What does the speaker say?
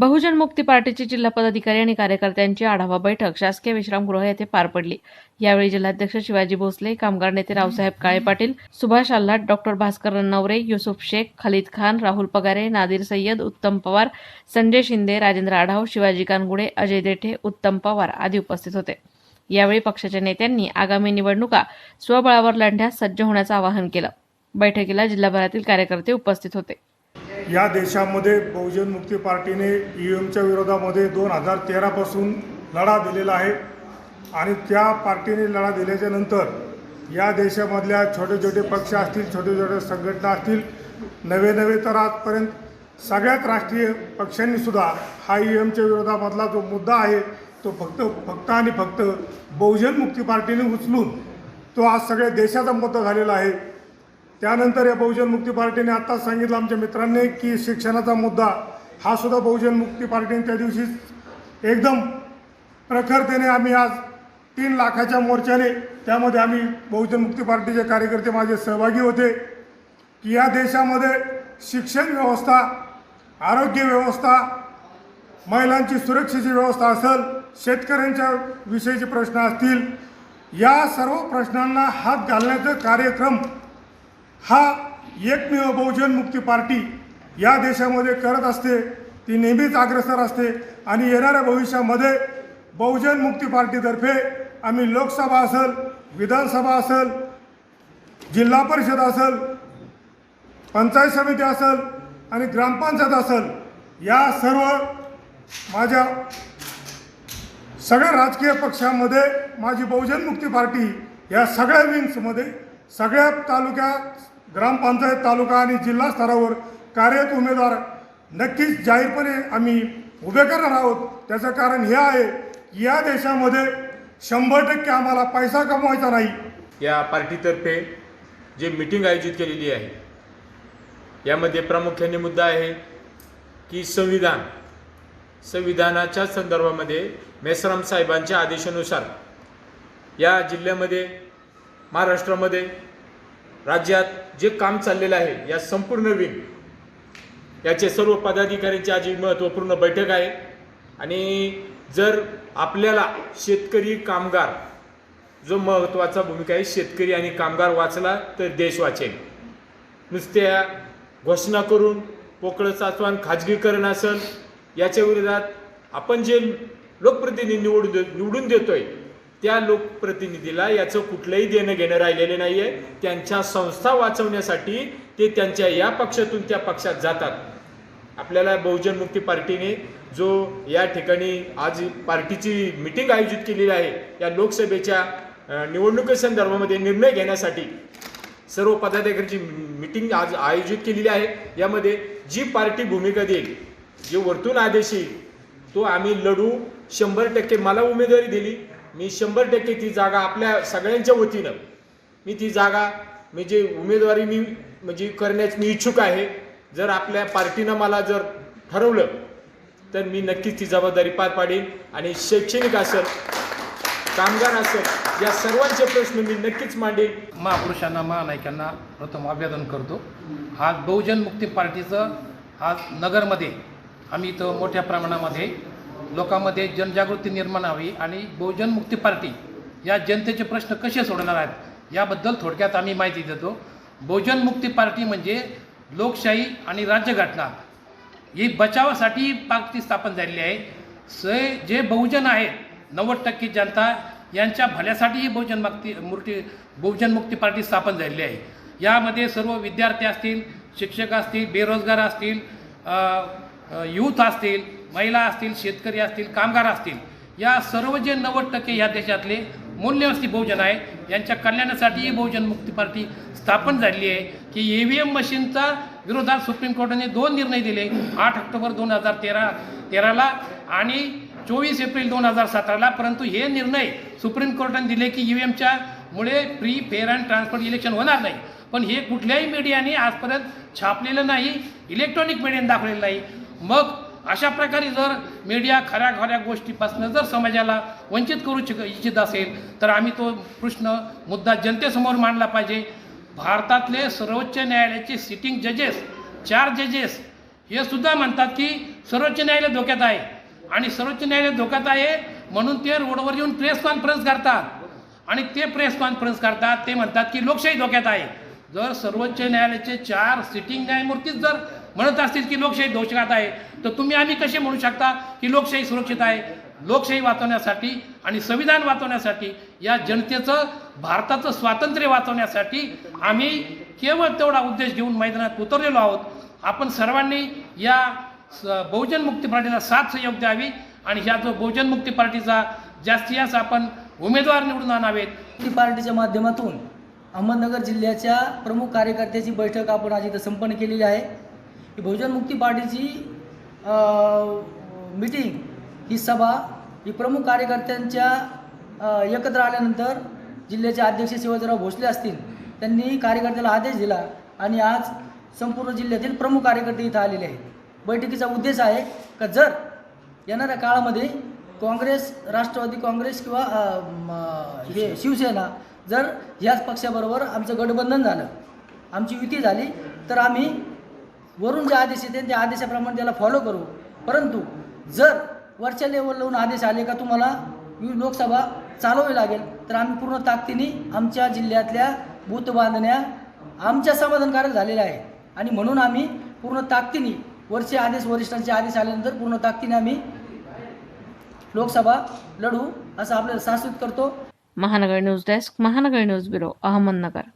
बहुजन मुक्ती पार्टीची जिल्हा पदाधिकारी आणि कार्यकर्त्यांची आढावा बैठक शासकीय विश्रामगृह येथे पार पडली. यावेळी जिल्हाध्यक्ष शिवाजी भोसले कामगार नेते रावसाहेब काळे पाटील सुभाष आल्हाट डॉक्टर भास्कर रन्नवरे युसुफ शेख खालिद खान राहुल पगारे नादिर सय्यद उत्तम पवार संजय शिंदे राजेंद्र आढाव शिवाजी कानगुडे अजय देठे उत्तम पवार आदी उपस्थित होते. यावेळी पक्षाच्या नेत्यांनी आगामी निवडणुका स्वबळावर लढण्यास सज्ज होण्याचं आवाहन केलं. बैठकीला जिल्हाभरातील कार्यकर्ते उपस्थित होते. या देशामध्ये बहुजन मुक्ती पार्टीने ई एमच्या विरोधामध्ये दोन हजार तेरापासून लढा दिलेला आहे. आणि त्या पार्टीने लढा दिल्याच्या नंतर या देशामधल्या छोटे छोटे पक्ष असतील छोटे छोटे संघटना असतील नवे नवे तर आजपर्यंत सगळ्यात राष्ट्रीय पक्षांनीसुद्धा हा ई एमच्या विरोधामधला जो मुद्दा आहे तो फक्त फक्त आणि फक्त बहुजन मुक्ती पार्टीने उचलून तो आज सगळ्या देशाचा मुद्दा झालेला आहे. त्यानंतर या बहुजन मुक्ती पार्टीने आत्ताच सांगितलं आमच्या मित्रांनी की शिक्षणाचा मुद्दा हा सुद्धा बहुजन मुक्ती पार्टीने त्या दिवशीच एकदम प्रखरतेने आम्ही आज तीन लाखाच्या मोर्चाने त्यामध्ये आम्ही बहुजन मुक्ती पार्टीचे कार्यकर्ते माझे सहभागी होते की या देशामध्ये शिक्षण व्यवस्था आरोग्य व्यवस्था महिलांची सुरक्षेची व्यवस्था असेल शेतकऱ्यांच्या विषयीचे प्रश्न असतील या सर्व प्रश्नांना हात घालण्याचा कार्यक्रम हा एकमेव बहुजन मुक्ती पार्टी या देशामध्ये करत असते ती नेहमीच अग्रसर असते आणि येणाऱ्या भविष्यामध्ये बहुजन मुक्ती पार्टीतर्फे आम्ही लोकसभा असेल विधानसभा असेल जिल्हा परिषद असेल पंचायत समिती असेल आणि ग्रामपंचायत असेल या सर्व माझ्या सगळ्या राजकीय पक्षांमध्ये माझी बहुजन मुक्ती पार्टी या सगळ्या विंग्समध्ये सगळ्या तालुक्यात ग्रामपंचायत तालुका आणि जिल्हा स्तरावर कार्यरत उमेदवार नक्कीच जाहीरपणे आम्ही उभे करणार आहोत. त्याचं कारण हे आहे की या देशामध्ये शंभर टक्के आम्हाला पैसा कमवायचा नाही. या पार्टीतर्फे जे मीटिंग आयोजित केलेली आहे यामध्ये प्रामुख्याने मुद्दा आहे की संविधान. संविधानाच्या संदर्भामध्ये मेसराम साहेबांच्या आदेशानुसार या जिल्ह्यामध्ये महाराष्ट्रामध्ये राज्यात जे काम चाललेलं आहे या संपूर्ण विंग याचे सर्व पदाधिकाऱ्यांची आज महत्त्वपूर्ण बैठक आहे. आणि जर आपल्याला शेतकरी कामगार जो महत्त्वाचा भूमिका आहे शेतकरी आणि कामगार वाचला तर देश वाचेल. नुसत्या घोषणा करून पोकळ साचवान खाजगीकरण असेल याच्या विरोधात आपण जे लोकप्रतिनिधी निवडून दे निवडून देतोय त्या लोकप्रतिनिधीला याचं कुठलंही देणं घेणं राहिलेलं नाही आहे त्यांच्या संस्था वाचवण्यासाठी ते त्यांच्या या पक्षातून त्या पक्षात जातात. आपल्याला बहुजन मुक्ती पार्टीने जो या ठिकाणी आज पार्टीची मिटिंग आयोजित केलेली आहे या लोकसभेच्या निवडणुकीसंदर्भामध्ये निर्णय घेण्यासाठी सर्व पदाधिकाऱ्यांची मिटिंग आज आयोजित केलेली आहे. यामध्ये जी पार्टी भूमिका देईल जे वरतून आदेश येईल तो आम्ही लढू. शंभर टक्के मला उमेदवारी दिली. मी शंभर टक्के ती जागा आपल्या सगळ्यांच्या वतीनं मी ती जागा म्हणजे उमेदवारी मी म्हणजे करण्यास मी इच्छुक आहे. जर आपल्या पार्टीनं मला जर ठरवलं तर मी नक्कीच ती जबाबदारी पार पाडेन. आणि शैक्षणिक असेल कामगार असेल या सर्वांचे प्रश्न मी नक्कीच मांडेन. महापुरुषांना महानायकांना प्रथम अभिवादन करतो. आज बहुजन मुक्ती पार्टीचं आज नगरमध्ये आम्ही इथं मोठ्या प्रमाणामध्ये लोकांमध्ये जनजागृती निर्माण व्हावी आणि बहुजन मुक्ती पार्टी या जनतेचे प्रश्न कसे सोडणार आहेत याबद्दल थोडक्यात आम्ही माहिती देतो. बहुजन मुक्ती पार्टी म्हणजे लोकशाही आणि राज्यघटना ही बचावासाठी पार्टी स्थापन झालेली आहे. स जे बहुजन आहेत नव्वद टक्के जनता यांच्या भल्यासाठी ही बहुजन मुक्ती मूर्ती बहुजन मुक्ती पार्टी स्थापन झालेली आहे. यामध्ये सर्व विद्यार्थी असतील शिक्षक असतील बेरोजगार असतील यूथ असतील महिला असतील शेतकरी असतील कामगार असतील या सर्व जे नव्वद टक्के या देशातले मूल्यवस्ती बहुजन आहे यांच्या कल्याणासाठी ही बहुजन मुक्ती पार्टी स्थापन झालेली आहे की ई व्ही एम मशीनचा विरोधात सुप्रीम कोर्टाने दोन निर्णय दिले. आठ ऑक्टोबर दोन हजार तेरा तेराला आणि चोवीस एप्रिल दोन हजार सतराला. परंतु हे निर्णय सुप्रीम कोर्टाने दिले की ई व्ही एमच्या मुळे free fair and transport election होणार नाही. पण हे कुठल्याही मीडियाने आजपर्यंत छापलेलं नाही इलेक्ट्रॉनिक मीडियाने दाखवलेलं नाही. मग अशा प्रकारे जर मीडिया खऱ्या खऱ्या गोष्टीपासून जर समाजाला वंचित करू इच्छ- इच्छित असेल तर आम्ही तो प्रश्न मुद्दा जनतेसमोर मांडला पाहिजे. भारतातले सर्वोच्च न्यायालयाचे सिटिंग जजेस चार जजेस हे सुद्धा म्हणतात की सर्वोच्च न्यायालय धोक्यात आहे. आणि सर्वोच्च न्यायालय धोक्यात आहे म्हणून ते रोडवर येऊन प्रेस कॉन्फरन्स करतात. आणि ते प्रेस कॉन्फरन्स करतात ते म्हणतात की लोकशाही धोक्यात आहे. जर सर्वोच्च न्यायालयाचे चार सिटिंग न्यायमूर्तीच जर म्हणत असतील की लोकशाही दोषात आहे तर तुम्ही आम्ही कसे म्हणू शकता की लोकशाही सुरक्षित आहे? लोकशाही वाचवण्यासाठी आणि संविधान वाचवण्यासाठी या जनतेचं भारताचं स्वातंत्र्य वाचवण्यासाठी आम्ही केवळ तेवढा उद्देश घेऊन मैदानात उतरलेलो आहोत. आपण सर्वांनी या स- बहुजन मुक्ती पार्टीला साथ सहयोग द्यावी आणि ह्या जो बहुजन मुक्ती पार्टीचा जास्तीत जास्त आपण उमेदवार निवडून आणावेत. मुक्ती पार्टीच्या माध्यमातून अहमदनगर जिल्ह्याच्या प्रमुख कार्यकर्त्याची बैठक आपण आज इथं संपन्न केलेली आहे. ही बहुजन मुक्ती पार्टीची मिटिंग ही सभा ही प्रमुख कार्यकर्त्यांच्या एकत्र आल्यानंतर जिल्ह्याचे अध्यक्ष शिवाजीराव भोसले असतील त्यांनी कार्यकर्त्याला आदेश दिला आणि आज संपूर्ण जिल्ह्यातील प्रमुख कार्यकर्ते इथं आलेले आहेत. बैठकीचा उद्देश आहे का जर येणाऱ्या काळामध्ये काँग्रेस राष्ट्रवादी काँग्रेस किंवा हे शिवसेना जर याच पक्षाबरोबर आमचं गठबंधन झालं आमची युती झाली तर आम्ही वरून जे आदेश येते त्या आदेशाप्रमाणे त्याला फॉलो करू. परंतु जर वरच्या लेवलवरून आदेश आले का तुम्हाला लोकसभा चालवावी लागेल. तर आम्ही पूर्ण ताकदीने आमच्या जिल्ह्यातल्या बूथ बांधण्या आमच्या समाधानकारक झालेल्या आहे आणि म्हणून आम्ही पूर्ण ताकदीने वरचे आदेश वरिष्ठांचे आदेश आल्यानंतर पूर्ण ताकदीने आम्ही लोकसभा लढू असं आपल्याला शाश्वत करतो. Mahanagar news desk Mahanagar news bureau Ahmednagar.